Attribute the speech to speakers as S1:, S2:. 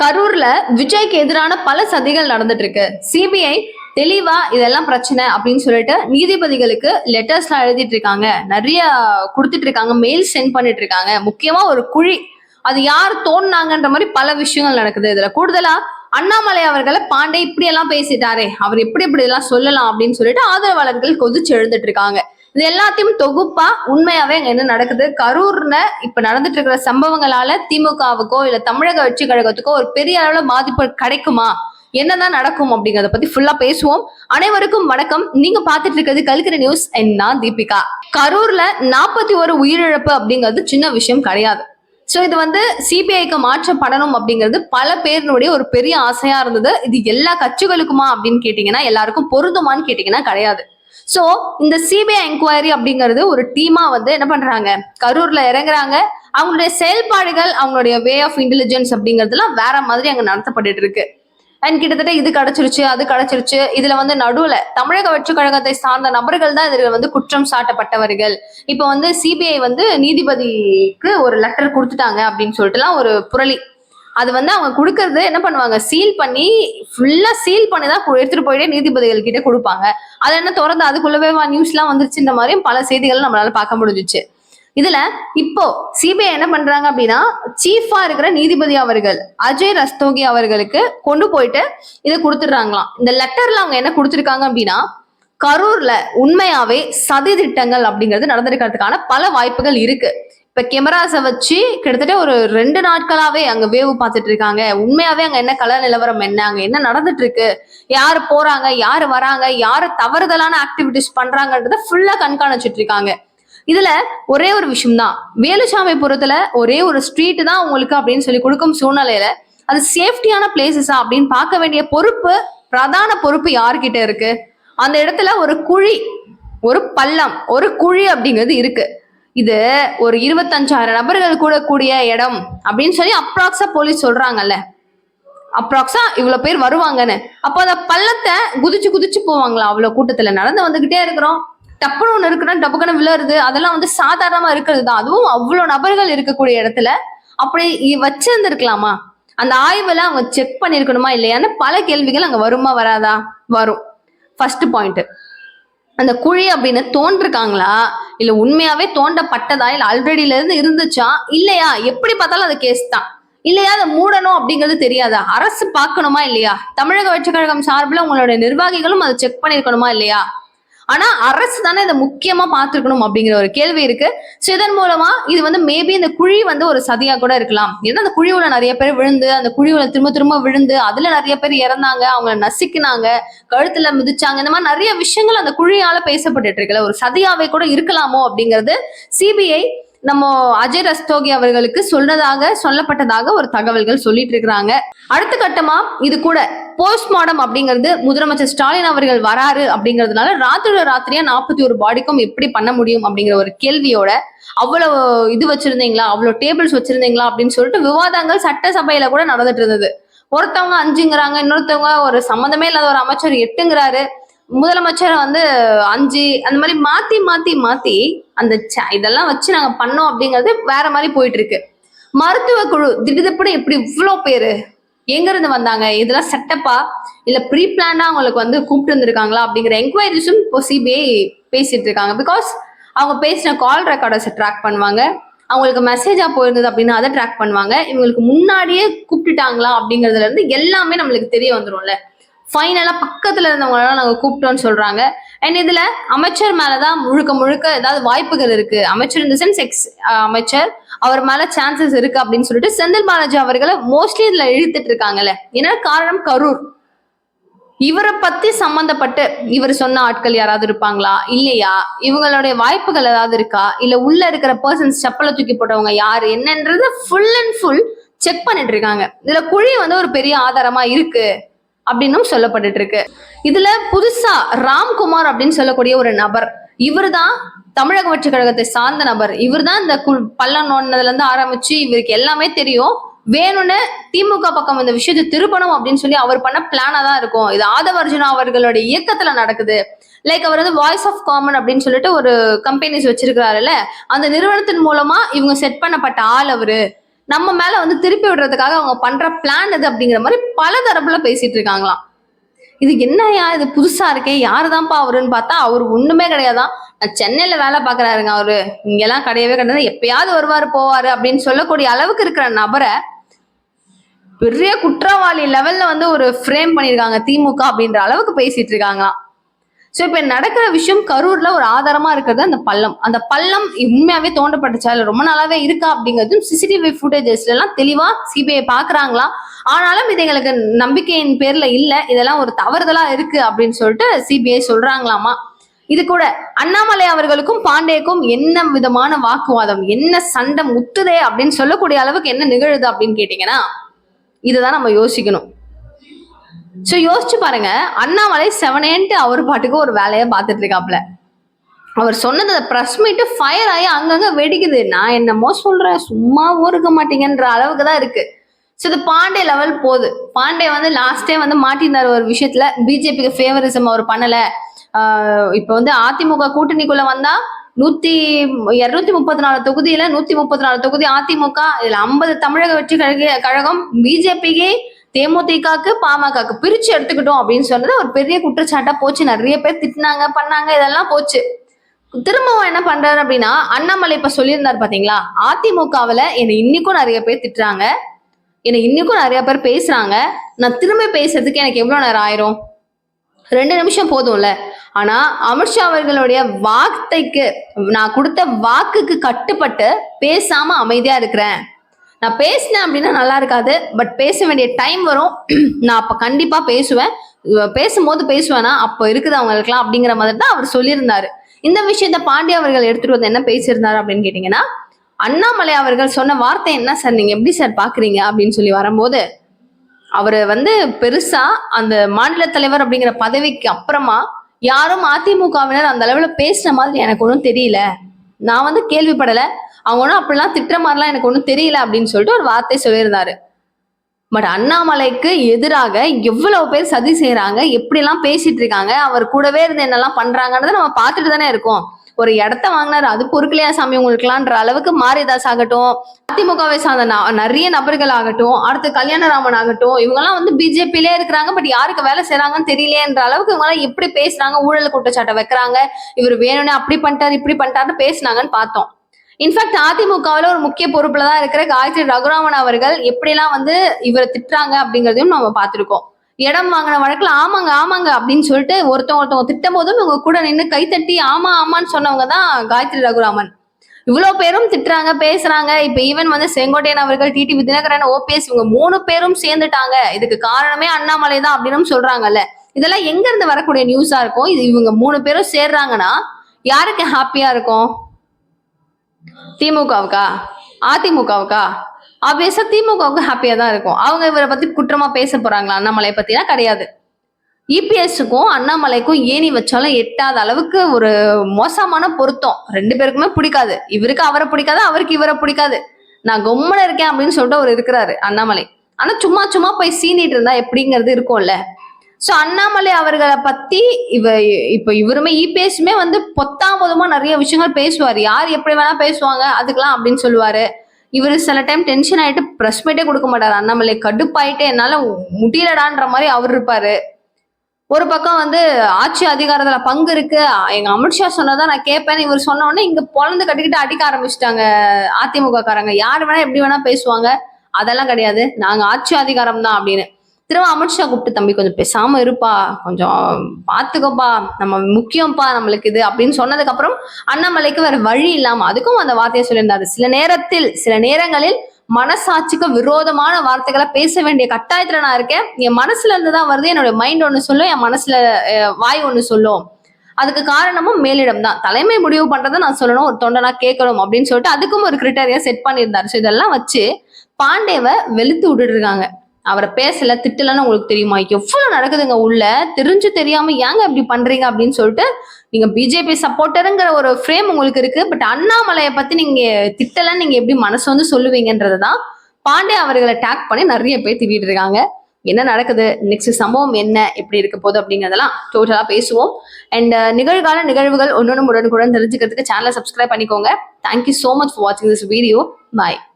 S1: கரூர்ல விஜய்க்கு எதிரான பல சதிகள் நடந்துட்டு இருக்கு சிபிஐ தெளிவா இதெல்லாம் பிரச்சனை அப்படின்னு சொல்லிட்டு நீதிபதிகளுக்கு லெட்டர்ஸ்லாம் எழுதிட்டு இருக்காங்க நிறைய கொடுத்துட்டு இருக்காங்க மெயில் சென்ட் பண்ணிட்டு இருக்காங்க முக்கியமா ஒரு குழி. அது யார் தோணுனாங்கன்ற மாதிரி பல விஷயங்கள் நடக்குது. இதுல கூடுதலா அண்ணாமலை அவர்களை பாண்டே இப்படி எல்லாம் பேசிட்டாரே. அவர் எப்படி இப்படி எல்லாம் சொல்லலாம் அப்படின்னு சொல்லிட்டு ஆதரவாளர்கள் கொதிச்சு எழுந்துட்டு இருக்காங்க இது எல்லாத்தையும் தொகுப்பா உண்மையாவே அங்க என்ன நடக்குது? கரூர்ல இப்ப நடந்துட்டு இருக்கிற சம்பவங்களால திமுகவுக்கோ இல்ல தமிழக வெற்றி கழகத்துக்கோ ஒரு பெரிய அளவுல பாதிப்பு கிடைக்குமா? என்னதான் நடக்கும் அப்படிங்கறத பத்தி ஃபுல்லா பேசுவோம். அனைவருக்கும் வணக்கம். நீங்க பாத்துட்டு இருக்கிறது கல்கிற நியூஸ் என்ன தீபிகா. கரூர்ல நாற்பத்தி ஒரு உயிரிழப்பு அப்படிங்கிறது சின்ன விஷயம் கிடையாது. சோ இது வந்து சிபிஐக்கு மாற்றப்படணும் அப்படிங்கிறது பல பேருடைய ஒரு பெரிய ஆசையா இருந்தது. இது எல்லா கட்சிகளுக்குமா அப்படின்னு கேட்டீங்கன்னா எல்லாருக்கும் பொருந்துமான்னு கேட்டீங்கன்னா கிடையாது. சோ இந்த சிபிஐ என்கொயரி அப்படிங்கிறது ஒரு டீமா வந்து என்ன பண்றாங்க? கரூர்ல இறங்குறாங்க. அவங்களுடைய செயல்பாடுகள் அவங்களுடைய வே ஆஃப் இன்டெலிஜென்ஸ் அப்படிங்கிறதுலாம் வேற மாதிரி அங்க நடத்தப்பட்டு இருக்கு. அண்ட் கிட்டத்தட்ட இது கிடைச்சிருச்சு அது கிடைச்சிருச்சு. இதுல வந்து நடுவுல தமிழக வெற்றி கழகத்தை சார்ந்த நபர்கள் தான் இதுல வந்து குற்றம் சாட்டப்பட்டவர்கள். இப்ப வந்து சிபிஐ வந்து நீதிபதிக்கு ஒரு லெட்டர் கொடுத்துட்டாங்க அப்படின்னு சொல்லிட்டுலாம் ஒரு புரளி. அது வந்து அவங்க கொடுக்கறது என்ன பண்ணுவாங்க? சீல் பண்ணி ஃபுல்லா சீல் பண்ணி தான் எடுத்துட்டு போயிட்டே நீதிபதிகள் கிட்ட கொடுப்பாங்க. அது என்ன திறந்து அதுக்குள்ளவே நியூஸ்லாம் வந்துருச்சுன்ற மாதிரியும் பல செய்திகள் நம்மளால பார்க்க முடிஞ்சிச்சு. இதுல இப்போ சிபிஐ என்ன பண்றாங்க அப்படின்னா சீஃபா இருக்கிற நீதிபதி அவர்கள் அஜய் ரஸ்தோகி அவர்களுக்கு கொண்டு போயிட்டு இதை கொடுத்துடுறாங்களாம். இந்த லெட்டர்ல அவங்க என்ன கொடுத்துருக்காங்க அப்படின்னா கரூர்ல உண்மையாவே சதி திட்டங்கள் அப்படிங்கிறது நடந்திருக்கிறதுக்கான பல வாய்ப்புகள் இருக்கு. இப்ப கெமராஸை வச்சு கிட்டத்தட்ட ஒரு ரெண்டு நாட்களாவே அங்க வேவு பார்த்துட்டு இருக்காங்க. உண்மையாவே அங்க என்ன கல நிலவரம் என்ன? அங்க என்ன நடந்துட்டு இருக்கு? யாரு போறாங்க? யாரு வராங்க? யாரு தவறுதலான ஆக்டிவிட்டிஸ் பண்றாங்கன்றத ஃபுல்லா கண்காணிச்சிட்டு இருக்காங்க. இதுல ஒரே ஒரு விஷயம் தான் வேலுசாமிபுரத்துல ஒரே ஒரு ஸ்ட்ரீட் தான் உங்களுக்கு அப்படின்னு சொல்லி கொடுக்கும் சூழ்நிலையில அது சேஃப்டியான பிளேசஸா அப்படின்னு பார்க்க வேண்டிய பொறுப்பு பிரதான பொறுப்பு யார்கிட்ட இருக்கு? அந்த இடத்துல ஒரு குழி ஒரு பள்ளம் ஒரு குழி அப்படிங்கிறது இருக்கு. இது ஒரு இருபத்தஞ்சாயிரம் நபர்கள் கூட கூடிய இடம் அப்படின்னு சொல்லி அப்ராக்ஸா போலீஸ் சொல்றாங்கல்ல. அப்ராக்ஸா இவ்வளவு பேர் வருவாங்கன்னு. அப்போ அந்த பள்ளத்தை குதிச்சு குதிச்சு போவாங்களா அவ்வளவு கூட்டத்துல? நடந்து வந்துகிட்டே இருக்கிறோம். டப்புன்னு ஒண்ணு இருக்குன்னா டப்புக்கன்னு விழுறது அதெல்லாம் வந்து சாதாரணமா இருக்கிறது தான். அதுவும் அவ்வளவு நபர்கள் இருக்கக்கூடிய இடத்துல அப்படி வச்சிருந்துருக்கலாமா? அந்த ஆய்வுல அவங்க செக் பண்ணிருக்கணுமா இல்லையான்னு பல கேள்விகள் அங்க வருமா வராதா? வரும். ஃபர்ஸ்ட் பாயிண்ட் அந்த குழி அப்படின்னு தோன்றிருக்காங்களா? இல்ல உண்மையாவே தோண்டப்பட்டதா? இல்ல ஆல்ரெடில இருந்து இருந்துச்சா? இல்லையா? எப்படி பார்த்தாலும் அது கேஸ் தான். இல்லையா? அதை மூடணும் அப்படிங்கிறது தெரியாது. அரசு பார்க்கணுமா இல்லையா? தமிழக வெற்றி கழகம் சார்பில் உங்களுடைய நிர்வாகிகளும் அதை செக் பண்ணிருக்கணுமா இல்லையா? ஆனா அரசு தானே இதை முக்கியமா பார்த்துருக்கணும் அப்படிங்கிற ஒரு கேள்வி இருக்கு. ஸோ இதன் மூலமா இது வந்து மேபி இந்த குழி வந்து ஒரு சதியா கூட இருக்கலாம். ஏன்னா அந்த குழிவுல நிறைய பேர் விழுந்து அந்த குழிவுல திரும்ப திரும்ப விழுந்து அதுல நிறைய பேர் இறந்தாங்க அவங்கள நசுக்கினாங்க கழுத்துல மிதிச்சாங்க. இந்த மாதிரி நிறைய விஷயங்கள் அந்த குழியால பேசப்பட்டுட்டு இருக்குல்ல. ஒரு சதியாவே கூட இருக்கலாமோ அப்படிங்கிறது சிபிஐ நம்ம அஜய் ரஸ்தோகி அவர்களுக்கு சொன்னதாக சொல்லப்பட்டதாக ஒரு தகவல்கள் சொல்லிட்டு இருக்கிறாங்க. அடுத்த கட்டமா இது கூட போஸ்ட்மார்டம் அப்படிங்கிறது முதலமைச்சர் ஸ்டாலின் அவர்கள் வராரு அப்படிங்கிறதுனால ராத்திரியோட ராத்திரியா நாற்பத்தி ஒரு பாடிக்கும் எப்படி பண்ண முடியும் அப்படிங்கிற ஒரு கேள்வியோட அவ்வளவு இது வச்சிருந்தீங்களா? அவ்வளவு டேபிள்ஸ் வச்சிருந்தீங்களா? அப்படின்னு சொல்லிட்டு விவாதங்கள் சட்டசபையில கூட நடந்துட்டு இருந்தது. ஒருத்தவங்க அஞ்சுங்கிறாங்க இன்னொருத்தவங்க ஒரு சம்மந்தமே இல்லாத ஒரு அமைச்சர் எட்டுங்கிறாரு. முதலமைச்சர் வந்து அஞ்சு அந்த மாதிரி மாத்தி மாத்தி மாத்தி அந்த இதெல்லாம் வச்சு நாங்க பண்ணோம் அப்படிங்கிறது வேற மாதிரி போயிட்டு இருக்கு. மருத்துவ குழு திடீர்னு எப்படி இவ்வளோ பேரு எங்க இருந்து வந்தாங்க? இதெல்லாம் செட்டப்பா இல்ல ப்ரீ பிளானா அவங்களுக்கு வந்து கூப்பிட்டு வந்திருக்காங்களா? அப்படிங்கிற என்கொயரிஸும் இப்போ சிபிஐ பேசிட்டு இருக்காங்க. பிகாஸ் அவங்க பேசின கால் ரெக்கார்டர்ஸை ட்ராக் பண்ணுவாங்க. அவங்களுக்கு மெசேஜா போயிருந்தது அப்படின்னா அதை ட்ராக் பண்ணுவாங்க. இவங்களுக்கு முன்னாடியே கூப்பிட்டுட்டாங்களா அப்படிங்கறதுல இருந்து எல்லாமே நம்மளுக்கு தெரிய வந்துடும்ல ஃபைனலா பக்கத்துல இருந்தவங்களெல்லாம் நாங்க கூப்பிட்டோம்னு சொல்றாங்க. அண்ட் இதுல அமைச்சர் மேலதான் முழுக்க முழுக்க ஏதாவது வாய்ப்புகள் இருக்கு. அமைச்சர் இந்த சென்ஸ் எக்ஸ் அமைச்சர் அவர் மேல சான்சஸ் இருக்கு அப்படின்னு சொல்லிட்டு செந்தில் பாலாஜி அவர்களை மோஸ்ட்லி இதுல இழுத்துட்டு இருக்காங்கல்ல. ஏன்னா காரணம்? கரூர். இவரை பத்தி சம்பந்தப்பட்டு இவர் சொன்ன ஆட்கள் யாராவது இருப்பாங்களா? இல்லையா? இவங்களுடைய வாய்ப்புகள் ஏதாவது இருக்கா? இல்ல உள்ள இருக்கிற பர்சன்ஸ் செப்பலை தூக்கி போட்டவங்க யாரு? என்னன்றது ஃபுல் அண்ட் ஃபுல் செக் பண்ணிட்டு இருக்காங்க. இதுல குழி வந்து ஒரு பெரிய ஆதாரமா இருக்கு. அப்படின்னும் சொல்லப்பட்டுட்டு இருக்கு இதுல புதுசா ராம்குமார் அப்படின்னு சொல்லக்கூடிய ஒரு நபர் இவர் தான் தமிழக வெற்றி கழகத்தை சார்ந்த நபர். இவர் தான் இந்த பள்ளம் நோண்டினதுல இருந்து ஆரம்பிச்சு இவருக்கு எல்லாமே தெரியும். வேணும்னு திமுக பக்கம் இந்த விஷயத்தை திருப்பணும் அப்படின்னு சொல்லி அவர் பண்ண பிளானா தான் இருக்கும். இது ஆதவர்ஜுனா அவர்களோட அவர்களுடைய இயக்கத்துல நடக்குது. லைக் அவர் வந்து வாய்ஸ் ஆஃப் காமன் அப்படின்னு சொல்லிட்டு ஒரு கம்பெனிஸ் வச்சிருக்கிறாருல்ல அந்த நிறுவனத்தின் மூலமா இவங்க செட் பண்ணப்பட்ட ஆள் அவரு. நம்ம மேல வந்து திருப்பி விடுறதுக்காக அவங்க பண்ற பிளான் இது அப்படிங்கிற மாதிரி பல தரப்புல பேசிட்டு இருக்காங்களாம். இது என்னய்யா? இது புதுசா இருக்கே. யாருதான்ப்பா அவருன்னு பார்த்தா அவர் ஒண்ணுமே கிடையாதான் நான் சென்னையில வேலை பாக்குறாருங்க அவரு. இங்கெல்லாம் கிடையவே கிடையாது. எப்பயாவது வருவாரு போவாரு அப்படின்னு சொல்லக்கூடிய அளவுக்கு இருக்கிற நபரை பெரிய குற்றவாளி லெவல்ல வந்து ஒரு ஃப்ரேம் பண்ணியிருக்காங்க திமுக அப்படின்ற அளவுக்கு பேசிட்டு இருக்காங்களாம். ஸோ இப்போ நடக்கிற விஷயம் கரூர்ல ஒரு ஆதாரமா இருக்கிறது அந்த பள்ளம். அந்த பள்ளம் உண்மையாவே தோண்டப்பட்டுச்சா? இல்லை ரொம்ப நாளாவே இருக்கா? அப்படிங்கிறதும் சிசிடிவி ஃபுட்டேஜஸ்ல எல்லாம் தெளிவா சிபிஐ பாக்குறாங்களா ஆனாலும் இது எங்களுக்கு நம்பிக்கையின் பேர்ல இல்ல. இதெல்லாம் ஒரு தவறுதலா இருக்கு அப்படின்னு சொல்லிட்டு சிபிஐ சொல்றாங்களாமா? இது கூட அண்ணாமலை அவர்களுக்கும் பாண்டேக்கும் என்ன விதமான வாக்குவாதம்? என்ன சண்டை முத்துதே அப்படின்னு சொல்லக்கூடிய அளவுக்கு என்ன நிகழுது அப்படின்னு கேட்டீங்கன்னா இதுதான் நம்ம யோசிக்கணும். ஸோ யோசிச்சு பாருங்க. அண்ணாமலை செவனேன்ட்டு அவர் பாட்டுக்கு ஒரு வேலையை பார்த்துட்டு இருக்காப்ல அவர் சொன்னது ப்ரெஸ் மீட்டு ஃபயர் ஆகி அங்கங்க வெடிக்குது. நான் என்னமோ சொல்றேன். சும்மாவும் இருக்க மாட்டீங்கன்ற அளவுக்கு தான் இருக்கு. ஸோ இது பாண்டே லெவல் போகுது. பாண்டே வந்து லாஸ்டே வந்து மாட்டியிருந்தார் ஒரு விஷயத்துல. பிஜேபிக்கு ஃபேவரிசம் அவர் பண்ணல. இப்போ வந்து அதிமுக கூட்டணிக்குள்ள வந்தா நூத்தி இருநூத்தி முப்பத்தி நாலு தொகுதியில நூத்தி முப்பத்தி நாலு தொகுதி அதிமுக இதுல ஐம்பது தமிழக வெற்றி கழக கழகம் பிஜேபிக்கு தேமுதிகக்கு பாமகக்கு பிரிச்சு எடுத்துக்கிட்டோம் அப்படின்னு சொன்னது ஒரு பெரிய குற்றச்சாட்டா போச்சு. நிறைய பேர் திட்டினாங்க பண்ணாங்க இதெல்லாம் போச்சு. திரும்பவும் என்ன பண்றாரு அப்படின்னா அண்ணாமலை இப்ப சொல்லியிருந்தாரு பாத்தீங்களா? அதிமுகவுல என்னை இன்னைக்கும் நிறைய பேர் திட்டுறாங்க. என்னை இன்னைக்கும் நிறைய பேர் பேசுறாங்க. நான் திரும்ப பேசுறதுக்கு எனக்கு எவ்வளவு நேரம் ஆயிரும்? ரெண்டு நிமிஷம் போதும்ல. ஆனா அமித்ஷா அவர்களுடைய வார்த்தைக்கு நான் கொடுத்த வாக்குக்கு கட்டுப்பட்டு பேசாம அமைதியா இருக்கிறேன். நான் பேசினேன் அப்படின்னா நல்லா இருக்காது பட் பேச வேண்டிய டைம் வரும். நான் அப்ப கண்டிப்பா பேசுவேன். பேசும்போது பேசுவேனா அப்போ இருக்குது அவங்களுக்குலாம் அப்படிங்கிற மாதிரி தான் அவர் சொல்லியிருந்தாரு. இந்த விஷயத்த பாண்டிய அவர்கள் எடுத்துட்டு வந்து என்ன பேசியிருந்தாரு அப்படின்னு கேட்டீங்கன்னா அண்ணாமலை அவர்கள் சொன்ன வார்த்தை என்ன சார்? நீங்க எப்படி சார் பாக்குறீங்க? அப்படின்னு சொல்லி வரும்போது அவர் வந்து பெருசா அந்த மாநில தலைவர் அப்படிங்கிற பதவிக்கு அப்புறமா யாரும் அதிமுகவினர் அந்த அளவுல பேசுன மாதிரி எனக்கு ஒன்றும் தெரியல. நான் வந்து கேள்விப்படல. அவங்க ஒன்றும் அப்படிலாம் திட்டுற மாதிரிலாம் எனக்கு ஒன்றும் தெரியல அப்படின்னு சொல்லிட்டு ஒரு வார்த்தை சொல்லியிருந்தாரு. பட் அண்ணாமலைக்கு எதிராக எவ்வளவு பேர் சதி செய்யறாங்க எப்படிலாம் பேசிட்டு இருக்காங்க அவர் கூடவே இருந்து என்னெல்லாம் பண்றாங்கன்றத நம்ம பார்த்துட்டு தானே இருக்கோம். ஒரு இடத்த வாங்கினாரு அது பொறுக்கலையா சாமி உங்களுக்குலான்ற அளவுக்கு மாரிதாஸ் ஆகட்டும். அதிமுகவை சார்ந்த ந- நிறைய நபர்கள் ஆகட்டும் அடுத்து கல்யாணராமன் ஆகட்டும் இவங்கெல்லாம் வந்து பிஜேபிலே இருக்கிறாங்க பட் யாருக்கு வேலை செய்றாங்கன்னு தெரியலேன்ற அளவுக்கு இவங்கெல்லாம் எப்படி பேசுறாங்க ஊழல் குற்றச்சாட்டை வைக்கிறாங்க இவர் வேணும்னே அப்படி பண்ணிட்டாரு இப்படி பண்ணிட்டாருன்னு பேசுனாங்கன்னு பார்த்தோம். இன்ஃபேக்ட் அதிமுகவில் ஒரு முக்கிய பொறுப்புல தான் இருக்கிற காயத்ரி ரகுராமன் அவர்கள் எப்படிலாம் வந்து இவரை திட்டுறாங்க அப்படிங்கிறதையும் நம்ம பார்த்துருக்கோம். இடம் வாங்கின வழக்குல ஆமாங்க ஆமாங்க அப்படின்னு சொல்லிட்டு ஒருத்தவங்க ஒருத்தவங்க திட்டம் போதும் இவங்க கூட நின்று கைத்தட்டி ஆமா ஆமான்னு சொன்னவங்க தான் காயத்ரி ரகுராமன். இவ்வளவு பேரும் திட்டுறாங்க பேசுறாங்க. இப்ப ஈவன் வந்து செங்கோட்டையன் அவர்கள் டிடிவி தினகரன் ஓபிஎஸ் இவங்க மூணு பேரும் சேர்ந்துட்டாங்க. இதுக்கு காரணமே அண்ணாமலை தான் அப்படின்னு சொல்றாங்கல்ல. இதெல்லாம் எங்க இருந்து வரக்கூடிய நியூஸா இருக்கும்? இது இவங்க மூணு பேரும் சேர்றாங்கன்னா யாருக்கு ஹாப்பியா இருக்கும்? திமுகவுக்கா? அதிமுகவுக்கா? ஆப்வியஸா திமுகவுக்கு ஹாப்பியா தான் இருக்கும். அவங்க இவரை பத்தி குற்றமா பேச போறாங்களா? அண்ணாமலை பத்தினா கிடையாது. இபிஎஸ்க்கும் அண்ணாமலைக்கும் ஏணி வச்சாலும் எட்டாத அளவுக்கு ஒரு மோசமான பொருத்தம். ரெண்டு பேருக்குமே பிடிக்காது. இவருக்கு அவரை பிடிக்காது அவருக்கு இவரை பிடிக்காது. நான் கொம்மன இருக்கேன் அப்படின்னு சொல்லிட்டு அவர் இருக்கிறாரு அண்ணாமலை. ஆனா சும்மா சும்மா போய் சீனிட்டு இருந்தா எப்படிங்கிறது இருக்கும்ல. சோ அண்ணாமலை அவர்களை பத்தி இவ இப்ப இவருமே இபிஎஸ்மே வந்து பொத்தாமதுமா நிறைய விஷயங்கள் பேசுவார். யார் எப்படி வேணா பேசுவாங்க அதுக்கெல்லாம் அப்படின்னு சொல்லுவாரு. இவர் சில டைம் டென்ஷன் ஆயிட்டு ப்ரெஸ் மீட்டே கொடுக்க மாட்டாரு. அண்ணாமலை கடுப்பாயிட்டு என்னால முடியலடான்ற மாதிரி அவர் இருப்பாரு. ஒரு பக்கம் வந்து ஆட்சி அதிகாரத்துல பங்கு இருக்கு. எங்க அமித்ஷா சொன்னதான் நான் கேட்பேன்னு இவர் சொன்ன உடனே இங்க பொழந்து கட்டிக்கிட்டு அடிக்க ஆரம்பிச்சிட்டாங்க அதிமுக காரங்க யார் வேணா எப்படி வேணா பேசுவாங்க. அதெல்லாம் கிடையாது. நாங்க ஆட்சி அதிகாரம் தான் அப்படின்னு. திரும்ப அமித்ஷா கூப்பிட்டு தம்பி கொஞ்சம் பேசாம இருப்பா. கொஞ்சம் பாத்துக்கோப்பா. நம்ம முக்கியம்ப்பா நம்மளுக்கு இது அப்படின்னு சொன்னதுக்கு அப்புறம் அண்ணாமலைக்கு வேற வழி இல்லாம அதுக்கும் அந்த வார்த்தையை சொல்லியிருந்தாரு. சில நேரத்தில் சில நேரங்களில் மனசாட்சிக்கு விரோதமான வார்த்தைகளை பேச வேண்டிய கட்டாயத்துல நான் இருக்கேன். என் மனசுல இருந்து தான் வருது. என்னோட மைண்ட் ஒண்ணு சொல்லும் என் மனசுல வாய் ஒண்ணு சொல்லும் அதுக்கு காரணமும் மேலிடம் தான். தலைமை முடிவு பண்றதை நான் சொல்லணும் ஒரு தொண்டனா கேட்கணும் அப்படின்னு சொல்லிட்டு அதுக்கும் ஒரு கிரிட்டரியா செட் பண்ணியிருந்தாரு. ஸோ இதெல்லாம் வச்சு பாண்டேவை வெளுத்து விட்டுட்டு இருக்காங்க. அவரை பேசல திட்டலன்னு உங்களுக்கு தெரியுமா? எவ்வளவு நடக்குதுங்க உள்ள? தெரிஞ்சு தெரியாம ஏங்க இப்படி பண்றீங்க அப்படின்னு சொல்லிட்டு நீங்க பிஜேபி சப்போர்ட்டருங்கிற ஒரு ஃப்ரேம் உங்களுக்கு இருக்கு. பட் அண்ணாமலையை பத்தி நீங்க திட்டலன்னு நீங்க எப்படி மனசு வந்து சொல்லுவீங்கன்றதுதான் பாண்டே அவர்களை டேக் பண்ணி நிறைய பேர் திட்டிட்டு இருக்காங்க. என்ன நடக்குது? நெக்ஸ்ட் சம்பவம் என்ன? எப்படி இருக்க போகுது? அப்படிங்கிறதெல்லாம் டோட்டலா பேசுவோம். அண்ட் uh, நிகழ்கால நிகழ்வுகள் ஒன்னொன்னு உடனுக்குடன் தெரிஞ்சுக்கிறதுக்கு சேனலை சப்ஸ்கிரைப் பண்ணிக்கோங்க. Thank you so much for வாட்சிங் திஸ் வீடியோ பாய்